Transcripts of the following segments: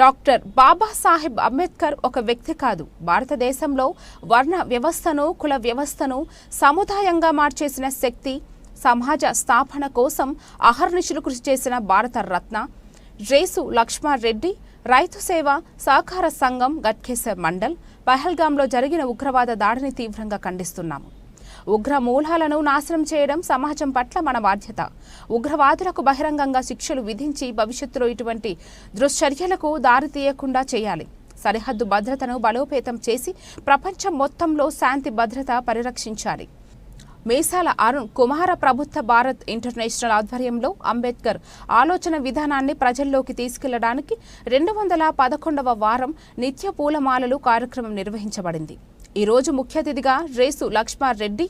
Doctor Babasaheb Ambedkar ఒక వ్యక్తి కాదు. భారతదేశంలో వర్ణ వ్యవస్థను కుల వ్యవస్థను సముదాయంగా మార్చేసిన శక్తి సమాజ స్థాపన కోసం అహర్నిశలు కృషి చేసిన భారత రత్న రేసు లక్ష్మారెడ్డి రైతు సేవ సహకార సంఘం గట్కేసర్ మండల్ పహల్గాంలో జరిగిన ఉగ్రవాద దాడిని తీవ్రంగా ఖండిస్తున్నాము. ఉగ్ర మూలాలను నాశనం చేయడం సమాజం పట్ల మన బాధ్యత. ఉగ్రవాదులకు బహిరంగంగా శిక్షలు విధించి భవిష్యత్తులో ఇటువంటి దుశ్చర్యలకు దారి తీయకుండా చేయాలి. సరిహద్దు భద్రతను బలోపేతం చేసి ప్రపంచం మొత్తంలో శాంతి భద్రత పరిరక్షించాలి. మేసాల అరుణ్ కుమార ప్రభుత్వ భారత్ ఇంటర్నేషనల్ ఆధ్వర్యంలో అంబేద్కర్ ఆలోచన విధానాన్ని ప్రజల్లోకి తీసుకెళ్ళడానికి రెండు వందల పదకొండవ వారం నిత్య పూలమాలలు కార్యక్రమం నిర్వహించబడింది. ఈ రోజు ముఖ్య అతిథిగా రేసు లక్ష్మారెడ్డి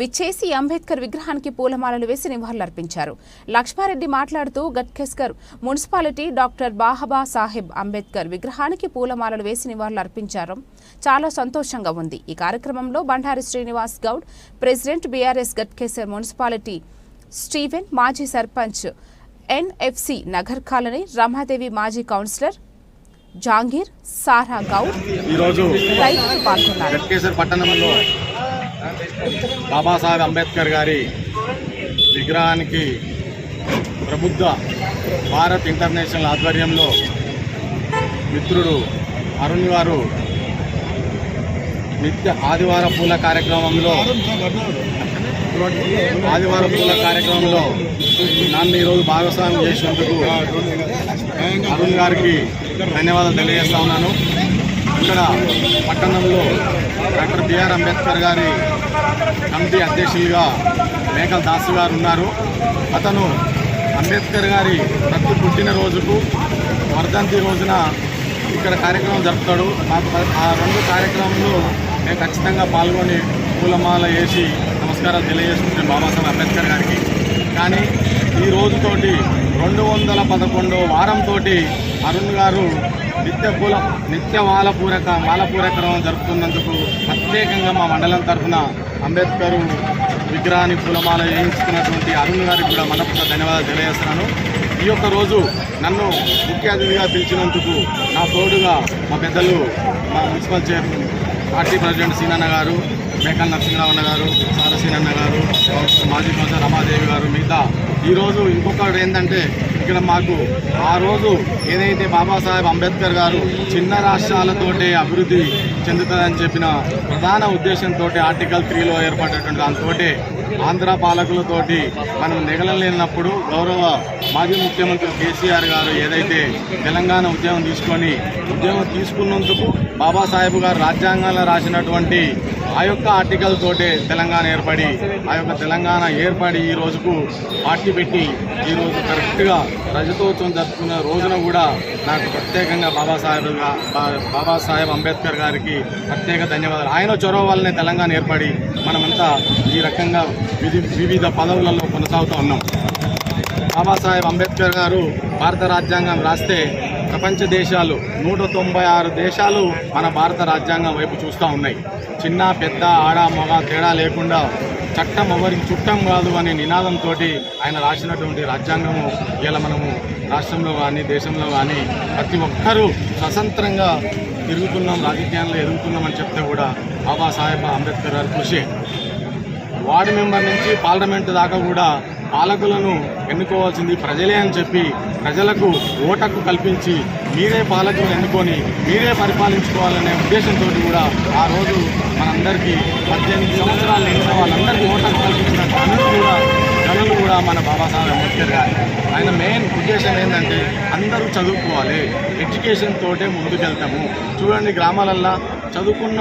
విచ్చేసి అంబేద్కర్ విగ్రహానికి పూలమాలలు వేసి నివాళులర్పించారు. లక్ష్మారెడ్డి మాట్లాడుతూ గట్కేస్కర్ మున్సిపాలిటీ డాక్టర్ బాహబా సాహెబ్ అంబేద్కర్ విగ్రహానికి పూలమాలలు వేసి నివాళులర్పించారు. చాలా సంతోషంగా ఉంది. ఈ కార్యక్రమంలో Bandari Srinivas Goud president BRS Ghatkesar municipality Steven మాజీ సర్పంచ్ ఎన్ఎఫ్సి నగర్ కాలనీ రమాదేవి మాజీ కౌన్సిలర్ జాంగీర్ సారా గౌడ్ ఈరోజు పాల్గొన్నారు. పట్టణంలో బాబాసాహెబ్ అంబేద్కర్ గారి విగ్రహానికి ప్రబుద్ధ భారత్ ఇంటర్నేషనల్ ఆధ్వర్యంలో మిత్రుడు అరుణ్ గారు నిత్య ఆదివార పూల కార్యక్రమంలో ఆదివార పూల కార్యక్రమంలో నన్ను ఈరోజు భాగస్వామ్యం చేసినందుకు అరుణ్ గారికి ధన్యవాదాలు తెలియజేస్తా ఉన్నాను. ఇక్కడ పట్టణంలో డాక్టర్ బిఆర్ అంబేద్కర్ గారి కమిటీ అధ్యక్షులుగా మేకల్ దాసు గారు ఉన్నారు. అతను అంబేద్కర్ గారి ప్రతి పుట్టినరోజుకు వర్ధంతి రోజున ఇక్కడ కార్యక్రమం జరుపుతాడు. ఆ రెండు కార్యక్రమంలో మేము ఖచ్చితంగా పాల్గొని పూలమాల వేసి నమస్కారాలు తెలియజేసుకుంటాం బాబాసాహెబ్ అంబేద్కర్ గారికి. కానీ ఈ రోజుతోటి రెండు వందల పదకొండో వారంతో అరుణ్ గారు నిత్య పూల నిత్య మాలపూరక మాలపూరకరం జరుపుతున్నందుకు ప్రత్యేకంగా మా మండలం తరఫున అంబేద్కర్ విగ్రహాన్ని పూలమాల వేయించుకున్నటువంటి అరుణ్ గారికి కూడా మనపూర్వక ధన్యవాదాలు తెలియజేస్తున్నాను. ఈ యొక్క రోజు నన్ను ముఖ్య అతిథిగా పిలిచినందుకు నా తోడుగా మా పెద్దలు మా మున్సిపల్ చైర్మన్ పార్టీ ప్రెసిడెంట్ సీనన్న గారు మేకల్ నరసింహరావు గారు సారసీనన్న గారు మాజీ కౌన్సిలర్ రమాదేవి గారు మిగతా. ఈరోజు ఇంకొకటి ఏంటంటే ఇక్కడ మాకు ఆ రోజు ఏదైతే బాబాసాహెబ్ అంబేద్కర్ గారు చిన్న రాష్ట్రాలతోటే అభివృద్ధి చెందుతుందని చెప్పిన ప్రధాన ఉద్దేశంతో ఆర్టికల్ త్రీలో ఏర్పడినటువంటి దాంతో ఆంధ్ర పాలకులతోటి మనం నిగలలేనప్పుడు గౌరవ మాజీ ముఖ్యమంత్రి కేసీఆర్ గారు ఏదైతే తెలంగాణ ఉద్యమం తీసుకొని ఉద్యమం తీసుకున్నందుకు బాబాసాహెబ్ గారు రాజ్యాంగంలో రాసినటువంటి ఆ యొక్క ఆర్టికల్ తోటే తెలంగాణ ఏర్పడి ఆ యొక్క తెలంగాణ ఏర్పడి ఈ రోజుకు పార్టీ పెట్టి ఈ రోజు కరెక్ట్గా రజతోత్సవం జరుపుకున్న రోజున కూడా నాకు ప్రత్యేకంగా బాబాసాహెబ్ బా- బాబాసాహెబ్ అంబేద్కర్ గారికి ప్రత్యేక ధన్యవాదాలు. ఆయన చొరవ వల్లనే తెలంగాణ ఏర్పడి మనమంతా ఈ రకంగా వివిధ పదవులలో కొనసాగుతూ ఉన్నాం. బాబాసాహెబ్ అంబేద్కర్ గారు భారత రాజ్యాంగం రాస్తే ప్రపంచ దేశాలు నూట తొంభై ఆరు దేశాలు మన భారత రాజ్యాంగం వైపు చూస్తూ ఉన్నాయి. చిన్న పెద్ద ఆడ మగ తేడా లేకుండా చట్టం ఎవరికి చుట్టం కాదు అనే నినాదంతో ఆయన రాసినటువంటి రాజ్యాంగము ఇలా మనము రాష్ట్రంలో కానీ దేశంలో కానీ ప్రతి ఒక్కరూ స్వతంత్రంగా తిరుగుతున్నాం రాజకీయాల్లో ఎదుగుతున్నామని చెప్తే కూడా బాబాసాహెబ్ అంబేద్కర్ గారి కృషి. వార్డు మెంబర్ నుంచి పార్లమెంటు దాకా కూడా పాలకులను ఎన్నుకోవాల్సింది ప్రజలే అని చెప్పి ప్రజలకు ఓటకు కల్పించి మీరే పాలకులను ఎన్నుకొని మీరే పరిపాలించుకోవాలనే ఉద్దేశంతో కూడా ఆ రోజు మనందరికీ పద్దెనిమిది సంవత్సరాలు నిండిన వాళ్ళందరికీ ఓటకు కల్పించిన ఘనులు కూడా ఘనులు కూడా మన బాబాసాహెబ్ అంబేద్కర్ గారు. ఆయన మెయిన్ ఉద్దేశం ఏంటంటే అందరూ చదువుకోవాలి ఎడ్యుకేషన్ తోటే ముందుకెళ్తాము. చూడండి గ్రామాలల్లో చదువుకున్న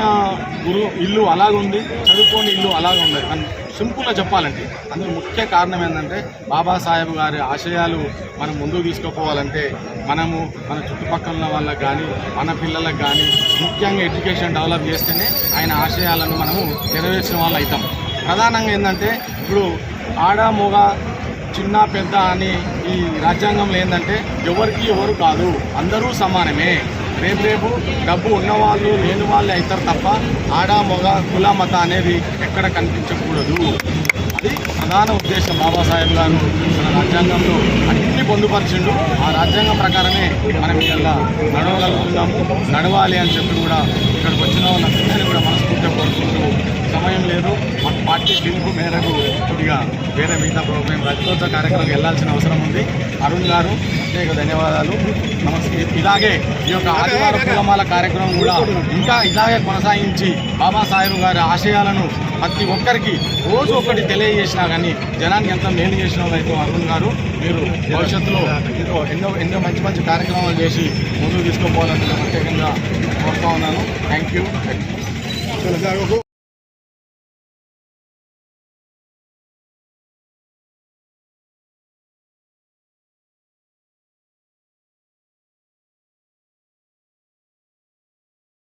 గురు ఇల్లు అలాగుంది చదువుకోని ఇల్లు అలాగే ఉంది. అని సింపుల్గా చెప్పాలంటే అందులో ముఖ్య కారణం ఏంటంటే బాబాసాహెబ్ గారి ఆశయాలు మనం ముందుకు తీసుకుపోవాలంటే మనము మన చుట్టుపక్కల వాళ్ళకి కానీ మన పిల్లలకు కానీ ముఖ్యంగా ఎడ్యుకేషన్ డెవలప్ చేస్తేనే ఆయన ఆశయాలను మనము నెరవేర్చిన వాళ్ళు అవుతాం. ప్రధానంగా ఏంటంటే ఇప్పుడు ఆడ మొగ చిన్న పెద్ద అని ఈ రాజ్యాంగంలో ఏంటంటే ఎవరికి ఎవరు కాదు అందరూ సమానమే. రేపు రేపు డబ్బు ఉన్నవాళ్ళు లేని వాళ్ళే అవుతారు తప్ప ఆడ మొగ కుల మత అనేది ఎక్కడ కనిపించకూడదు. అది ప్రధాన ఉద్దేశం బాబాసాహెబ్ గారు. మన రాజ్యాంగంలో అన్ని పొందుపరిచిండు. ఆ రాజ్యాంగం ప్రకారమే మనం ఇలా నడవగలుగుతున్నాము నడవాలి అని చెప్పి కూడా ఇక్కడికి వచ్చిన వాళ్ళందరినీ కూడా మనస్ఫూర్తిగా కోరుకుంటూ సమయం లేదు. మన పార్టీ పిలుపు మేరకు ఇక వేరే మిగతా ప్రోగ్రాం రజతోత్సవ కార్యక్రమం వెళ్ళాల్సిన అవసరం ఉంది. అరుణ్ గారు ప్రత్యేక ధన్యవాదాలు. నమస్తే. ఇలాగే ఈ యొక్క ఆదివారం పూలమాల కార్యక్రమం కూడా ఇంకా ఇలాగే కొనసాగించి బాబాసాహెబ్ గారి ఆశయాలను ప్రతి ఒక్కరికి రోజు ఒకటి తెలియజేసినా కానీ జనానికి ఎంత మేలు చేసిన అయితే అరుణ్ గారు మీరు భవిష్యత్తులో ఇంకో ఎన్నో ఎన్నో మంచి మంచి కార్యక్రమాలు చేసి ముందుకు తీసుకుపోవాలని ప్రత్యేకంగా కోరుతా ఉన్నాను. Thank you